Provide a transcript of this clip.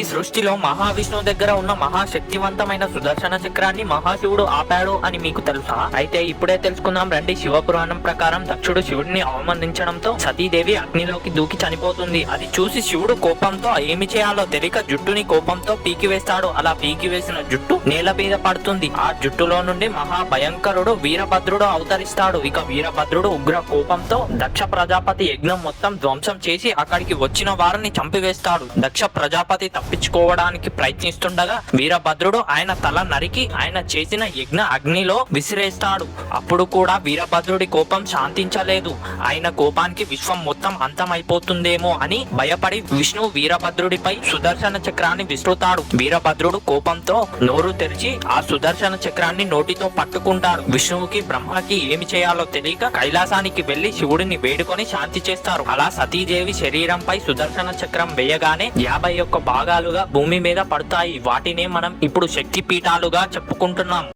ఈ సృష్టిలో మహావిష్ణువు దగ్గర ఉన్న మహాశక్తివంతమైన సుదర్శన చక్రాన్ని మహాశివుడు ఆపాడు అని మీకు తెలుసా? అయితే ఇప్పుడే తెలుసుకుందాం. రండి శివపురాణం ప్రకారం దక్షుడు శివుడిని అవమానించడంతో సతీదేవి అగ్నిలోకి దూకి చనిపోతుంది. అది చూసి శివుడు కోపంతో ఏమి చేయాలో తెలియక జుట్టుని కోపంతో పీకివేస్తాడు. అలా పీకివేసిన జుట్టు నేల మీద పడుతుంది. ఆ జుట్టులో నుండి మహా భయంకరుడు వీరభద్రుడు అవతరిస్తాడు. ఇక వీరభద్రుడు ఉగ్ర కోపంతో దక్ష ప్రజాపతి యజ్ఞం మొత్తం ధ్వంసం చేసి అక్కడికి వచ్చిన వారిని చంపివేస్తాడు. దక్ష ప్రజాపతి తప్ప తప్పించుకోవడానికి ప్రయత్నిస్తుండగా వీరభద్రుడు ఆయన తల నరికి ఆయన చేసిన యజ్ఞ అగ్నిలో విసిరేస్తాడు. అప్పుడు కూడా వీరభద్రుడి కోపం శాంతించలేదు. ఆయన కోపానికి విశ్వం మొత్తం అంతమైపోతుందేమో అని భయపడి విష్ణు వీరభద్రుడిపై సుదర్శన చక్రాన్ని విసురుతాడు. వీరభద్రుడు కోపంతో నోరు తెరిచి ఆ సుదర్శన చక్రాన్ని నోటితో పట్టుకుంటాడు. విష్ణువుకి బ్రహ్మకి ఏమి చేయాలో తెలియక కైలాసానికి వెళ్ళి శివుడిని వేడుకొని శాంతి చేస్తారు. అలా సతీదేవి శరీరంపై సుదర్శన చక్రం వేయగానే యాభై ఒక్క పీఠాలుగా భూమి మీద పడతాయి. వాటినే మనం ఇప్పుడు శక్తి పీఠాలుగా చెప్పుకుంటున్నాం.